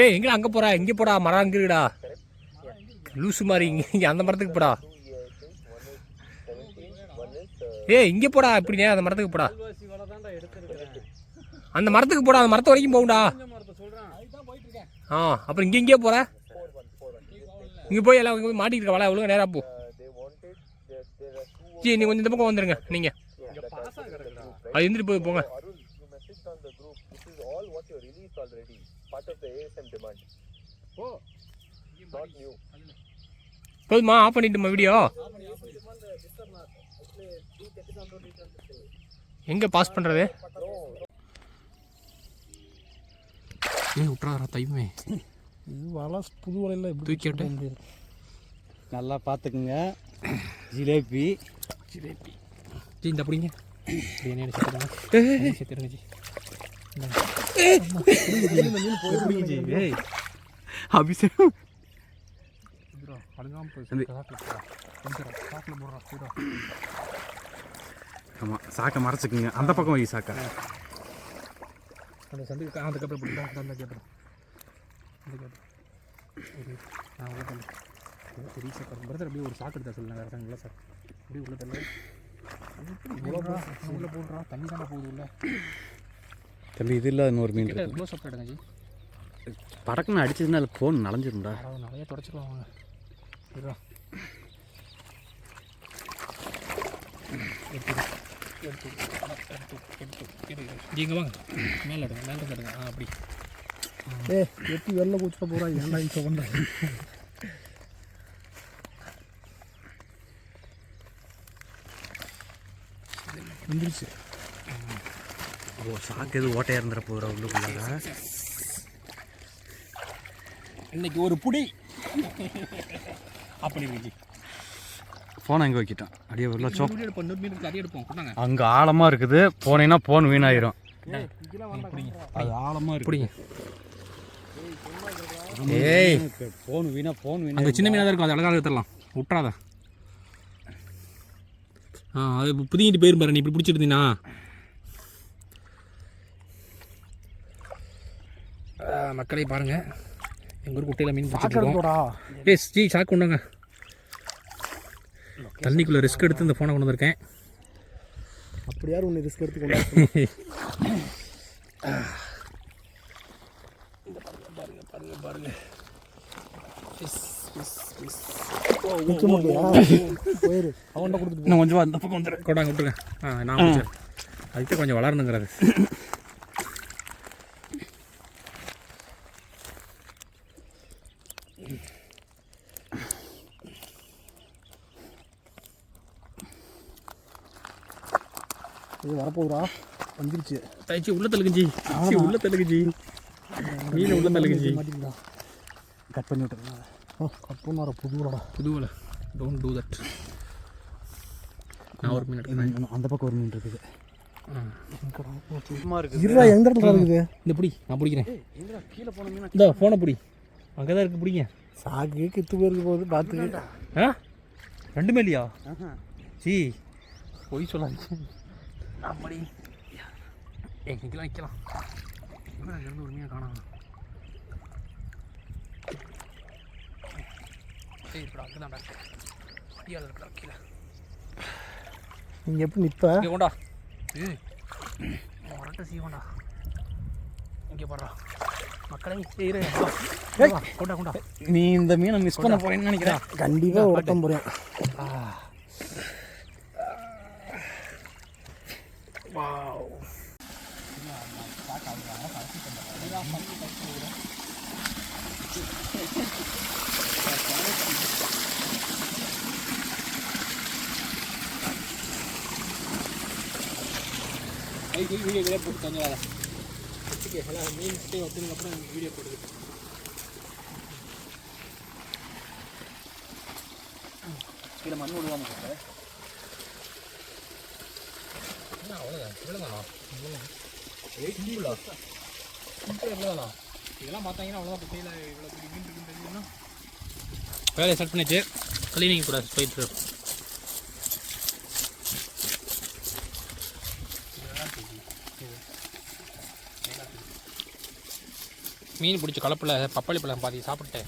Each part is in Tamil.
ஏய் எங்கடா அங்கே போடா இங்கே போடா மரம் அங்கே இருக்குடா. லூசு மாதிரி இங்கே இங்கே அந்த மரத்துக்கு போடா. two years. One is 17, one is ஏய் இங்கே போடா இப்படி நேரா அந்த மரத்துக்கு போடா. அந்த மரத்துக்கு போடா அந்த மரத்து வரைக்கும் போகும்டா. ஆ அப்புறம் இங்கே இங்கே போகிற இங்கே போய் எல்லாம் போய் மாட்டிக்கிட்டு இருக்க வள ஒழுங்கா நேராக போ. ஜி நீ கொஞ்சம் இந்த பக்கம் வந்துருங்க நீங்கள்? அது எந்திரி போய் போங்க. Part of the ASM demand. Oh. Not new. போதுமா ஆஃப் பண்ணிட்டுமா வீடியோ எங்கே பாஸ் பண்ணுறது ஏய் விட்றாரா தைமே இது வலை புது வலையில் எப்படி தூக்கி விட்டு முடியாது நல்லா பார்த்துக்குங்க. ஜிலேபி. ஜிலேபி. ஜி இந்த சேர்த்துருங்க சேர்த்துருங்க ஜி. பிடிங்க ஜி ஏய் அபிஷேக் அழுகாமல் போய் சாக்கில் போடுறா சூடா ஆமாம் சாக்கை மறைச்சிக்குங்க அந்த பக்கம் வை சாக்கை அந்த சந்தைக்கு அந்த கப்பல் போட்டுடா அந்த கேப்பல் அந்த கேப்பல் நான் உள்ள ஏதோ பெரிய சாக்கா பிரதர் அப்படியே ஒரு சாக்கு எடுத்தா சொல்லுங்க வேறு இல்லை சார் அப்படியே உள்ள தள்ளு உள்ள போடுறா உள்ள போடுறா தண்ணி தானே போகுது உள்ள தம்பி இது இல்லை இன்னொரு மீன் இருக்கு. க்ளோஸ் அப் எடுங்க ஜி. படக்குன்னு அடிச்சதுன்னா அதில் ஃபோன் நனைஞ்சிரும்டா நிறைய தொடச்சிக்கலாம் வாங்க இங்கே மேலே எடுங்க மேலே எடுங்க. ஆ அப்படி. ஏ எட்டி வெளில கூச்சிட்டு போகிறா ஏன்டா இந்த சொன்னா வந்துருச்சு ஓ சாக்கு எது ஓட்டையாக இருந்துட போகிற உள்ளுக்குள்ளார. இன்னைக்கு ஒரு புடி. அப்படி ஜி ஃபோனை எங்கே வைக்கிட்டோம் அப்படியே அதே எடுப்போம். கொண்டாங்க அங்கே ஆழமாக இருக்குது. போனீங்கன்னா ஃபோன் வீணாயிரும். அது ஆழமாக இருக்கு. பிடிங்க. ஏய். ஃபோன் வீணா ஃபோன் வீணா. அங்கே சின்ன மீனாக தான் இருக்கும். அது அழகாக எடுத்துடலாம். விட்றாத ஆ அது இப்போ புதிங்கிட்டு போயிரும் பாரு. நீ இப்படி பிடிச்சிட்டு இருந்தீங்கன்னா ஆ, மக்களை பாருங்க. எங்கள் ஊர் குட்டையில் மீன் பிடிச்சிட்டு இருக்கோம். போடா ஏய் ஜி சாக்கு கொண்டாங்க. தண்ணிக்குள்ளே ரிஸ்க் எடுத்து இந்த ஃபோனை கொண்டு வந்திருக்கேன். அப்படி யாரும் ஒன்று ரிஸ்க் எடுத்து கொண்டு போயிரு. அவன்கிட்ட கொடுத்துட்டு இன்னும் கொஞ்சம் அந்த பக்கம் வந்துடு கொண்டாங்க விட்டுருங்க. ஆ நான் அதுக்கு கொஞ்சம் வளரணுங்கிறது இது வரப்போகுதா? வந்துருச்சு. தைச்சி உள்ள ஜி, உள்ள தள்ளுங்க ஜி மீன் உள்ள தள்ளுங்க ஜி மாட்டிங்களா கட் பண்ணி விட்டுருங்க. ஓ கப்பன் வர புதுவரடா புதுவில் டோன்ட் டூ தட் நான் ஒரு மீன் அந்த பக்கம் ஒரு மீன் இருக்குது. சும்மா இருக்குது. இருடா எந்த இடத்துல இருக்குது? இந்த பிடி நான் பிடிக்கிறேன். இந்த ஃபோனை பிடி. அங்கே தான் இருக்கு பிடிங்க. சாக்கு கித்து போயிருக்கு போகுது பார்த்து ஆ? ரெண்டுமே இல்லையா ஜி பொய் சொல்லாதீங்க. அப்படி. ஏய் நிற்கலாம் நிற்கலாம் என்ன இருந்து மீனை காணாம. இப்போ அங்கே தான் ஐயா இருக்கா கீழே. நீங்கள் எப்படி நிற்ப கொண்டா. ஏய் வரட்ட சீவண்டா இங்கே பாடுறா மக்களே ஏய் இரு. வா. வா, கொண்டா கொண்டா. நீ இந்த மீனை மிஸ் பண்ண போறேன்னு நினைக்கிறேன். கண்டிப்பாக ஓட்டம் போகிறேன் வாவ் ஐடி வீடியோ கூட போட்டு தந்துடாத வச்சுக்க எல்லாம் மீன் கிட்டே வச்சதுக்கப்புறம் வீடியோ போட்டுக்கிட்டு கீழே மண் விடுவாங்க சார் இதெல்லாம் பார்த்தாங்கன்னா அவ்வளோதான் குட்டையில் இவ்வளோ பெரிய மீன் இருக்குன்னு தெரியுதுன்னா. வேலையை ஸ்டார்ட் பண்ணிச்சு கிளீனிங் கூட போயிட்டு இருக்கு. மீன் பிடிச்ச கலப்பில் பப்பாளி பழம் பாதி சாப்பிட்டு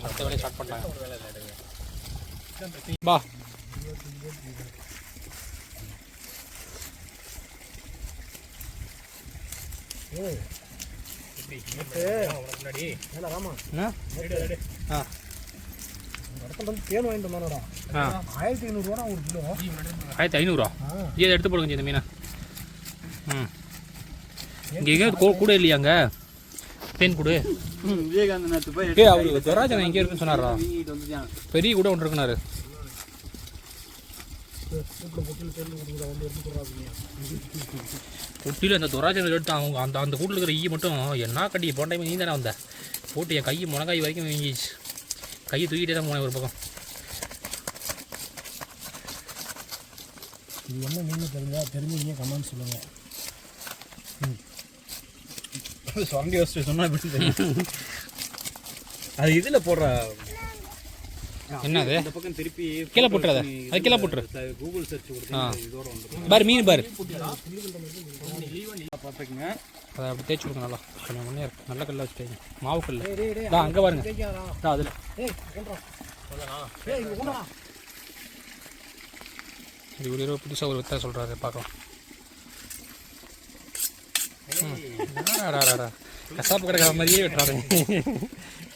அடுத்த வேலையை ஸ்டார்ட் பண்ணாங்க பா என்ன? ஆ தேன் வாங்கிட்டு வந்தானடா ஆ ஆயிரத்தி ஐநூறுரூவா ஒரு கிலோ ஆயிரத்தி ஐநூறுரூவா இதை எடுத்து போடுங்க இந்த மீனை. ம். இங்கே எங்கேயாவது கூ- கூட இல்லையாங்க தேன் கூடு. விவேகானந்த நேற்று போய் அவரு துவராஜன் எங்கே இருக்குன்னு சொன்னாரா? பெரிய கூட ஒன்று இருக்குனாரு. வீட்டில் பொட்டில் தேர்ந்து கொடுக்குறா வந்து எடுத்து அந்த அவங்க அந்த அந்த கூட்டில் இருக்கிற ஈ மட்டும் என்ன கட்டி போன டைம் நீ தானே வந்த? போட்டு என் கை முழங்காய் வரைக்கும் வீங்கிச்சு கையை தூக்கிட்டே தான் போனேன் ஒரு பக்கம். இது என்ன மீன் தெரிஞ்சா தெரிஞ்சவங்க கமெண்ட் சொல்லுங்க. சுரண்டி வச்சு சொன்னா எப்படி அது இதுல போடுற என்னது? இந்த பக்கம் திருப்பி கீழே போட்டுறாத. அது கீழே போட்டுரு. கூகுள் சர்ச் ஆ. கொடுத்து இதோட வந்து பாரு மீன் பாரு. பார்த்துக்குங்க அதை அப்படி தேய்ச்சி கொடுங்க நல்லா. கொஞ்சம் முன்னே இருக்கு. நல்ல கல்ல வச்சுட்டீங்க. மாவு கல் தான் அங்கே பாருங்க. அதில். இது ஒரு இருபது புதுசாக ஒரு வித்தா சொல்கிறாரு பார்க்கலாம். கசாப்பு கிடக்கிற மாதிரியே வெட்டுறாரு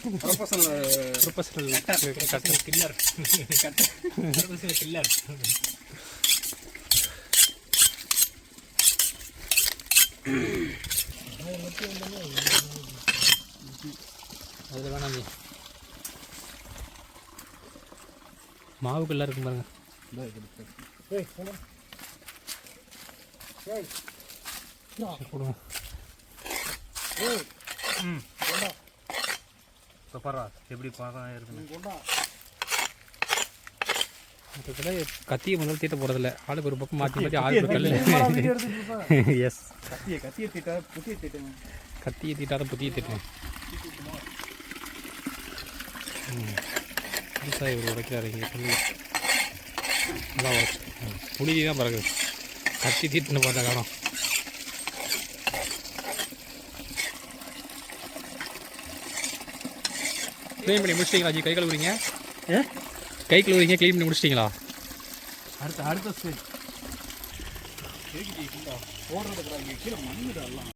professional cutter killer professional killer அதில் வேணாம் மாவு கல்லாக இருக்கும் பாருங்க இப்போ பாரா எப்படி பார்க்க இருக்குன்னு. மொத்தத்தில் கத்தியை முதல்ல தீட்ட போகிறதில்ல ஆளுக்கு ஒரு பக்கம் மாற்றி மாற்றி கல் எஸ் கத்தியை கத்தியை தீட்டா புத்தியை தீட்டுங்க. கத்தியை தீட்டாத புத்தியை தீட்டேன் புதுசாக இவர் உடைக்கிறாரு இங்கே புள்ளி நல்லா உடைச்சு. புளி தான் பிறகு கத்தி தீட்டுன்னு பார்த்தா காணும். க்ளீன் பண்ணி முடிச்சிட்டிங்களா ஜி? கை கழுவுறீங்க? கை கழுவுறீங்க க்ளீன் பண்ணி முடிச்சிட்டிங்களா? அடுத்த அடுத்த ஸ்டேஜ் போடுறதுக்கு கீழே